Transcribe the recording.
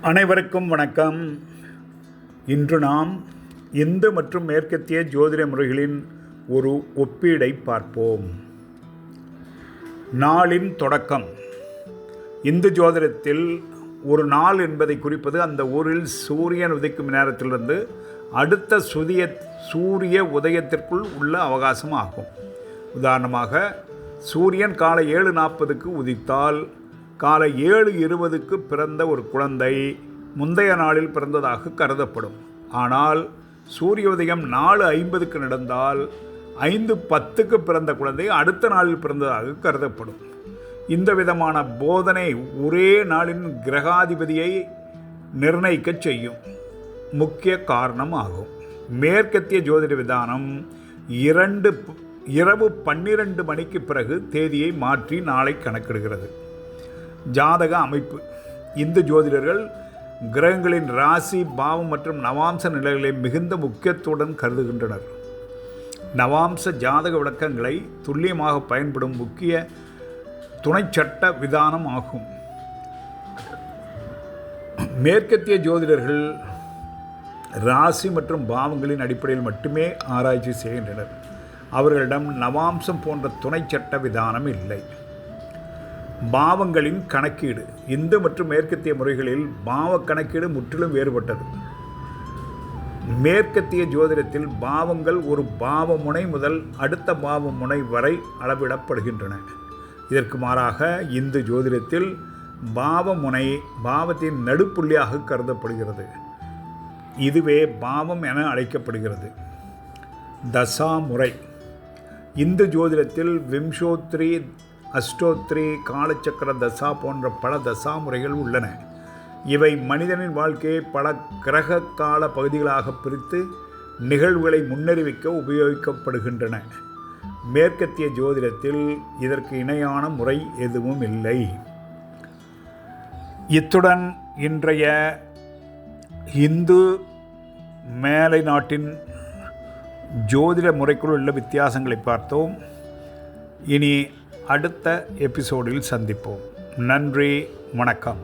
அனைவருக்கும் வணக்கம். இன்று நாம் இந்து மற்றும் மேற்கத்திய ஜோதிட முறைகளின் ஒரு ஒப்பீடை பார்ப்போம். நாளின் தொடக்கம். இந்து ஜோதிடத்தில் ஒரு நாள் என்பதை குறிப்பது அந்த ஊரில் சூரியன் உதிக்கும் நேரத்திலிருந்து அடுத்த சுதிய சூரிய உதயத்திற்குள் உள்ள அவகாசம் ஆகும். உதாரணமாக சூரியன் காலை ஏழு நாற்பதுக்கு உதித்தால் காலை ஏழு இருபதுக்கு பிறந்த ஒரு குழந்தை முந்தைய நாளில் பிறந்ததாக கருதப்படும். ஆனால் சூரிய உதயம் நாலு ஐம்பதுக்கு நடந்தால் ஐந்து பத்துக்கு பிறந்த குழந்தை அடுத்த நாளில் பிறந்ததாக கருதப்படும். இந்த விதமான போதனை ஒரே நாளின் கிரகாதிபதியை நிர்ணயிக்கச் செய்யும் முக்கிய காரணம் ஆகும். மேற்கத்திய ஜோதிட விதானம் இரண்டு இரவு பன்னிரண்டு மணிக்கு பிறகு தேதியை மாற்றி நாளை கணக்கிடுகிறது. ஜாதக அமைப்பு. இந்து ஜோதிடர்கள் கிரகங்களின் ராசி பாவம் மற்றும் நவாம்ச நிலைகளை மிகுந்த முக்கியத்துடன் கருதுகின்றனர். நவாம்ச ஜாதக விளக்கங்களை துல்லியமாக பயன்படும் முக்கிய துணைச்சட்ட விதானம் ஆகும். மேற்கத்திய ஜோதிடர்கள் ராசி மற்றும் பாவங்களின் அடிப்படையில் மட்டுமே ஆராய்ச்சி செய்கின்றனர். அவர்களிடம் நவாம்சம் போன்ற துணைச்சட்ட விதானம் இல்லை. பாவங்களின் கணக்கீடு. இந்து மற்றும் மேற்கத்திய முறைகளில் பாவ கணக்கீடு முற்றிலும் வேறுபட்டது. மேற்கத்திய ஜோதிடத்தில் பாவங்கள் ஒரு பாவ முனை முதல் அடுத்த பாவ முனை வரை அளவிடப்படுகின்றன. இதற்கு மாறாக இந்து ஜோதிடத்தில் பாவ முனை பாவத்தின் நடுப்புள்ளியாக கருதப்படுகிறது. இதுவே பாவம் என அழைக்கப்படுகிறது. தசா முறை இந்து ஜோதிடத்தில் விம்சோத்ரி அஷ்டோத்ரி காலச்சக்கர தசா போன்ற பல தசா முறைகள் உள்ளன. இவை மனிதனின் வாழ்க்கையை பல கிரக கால பகுதிகளாக பிரித்து நிகழ்வுகளை முன்னறிவிக்க உபயோகிக்கப்படுகின்றன. மேற்கத்திய ஜோதிடத்தில் இதற்கு இணையான முறை எதுவும் இல்லை. இத்துடன் இன்றைய இந்து மேலை நாட்டின் ஜோதிட முறைக்குள் உள்ள வித்தியாசங்களை பார்த்தோம். இனி அடுத்த எபிசோடில் சந்திப்போம். நன்றி வணக்கம்.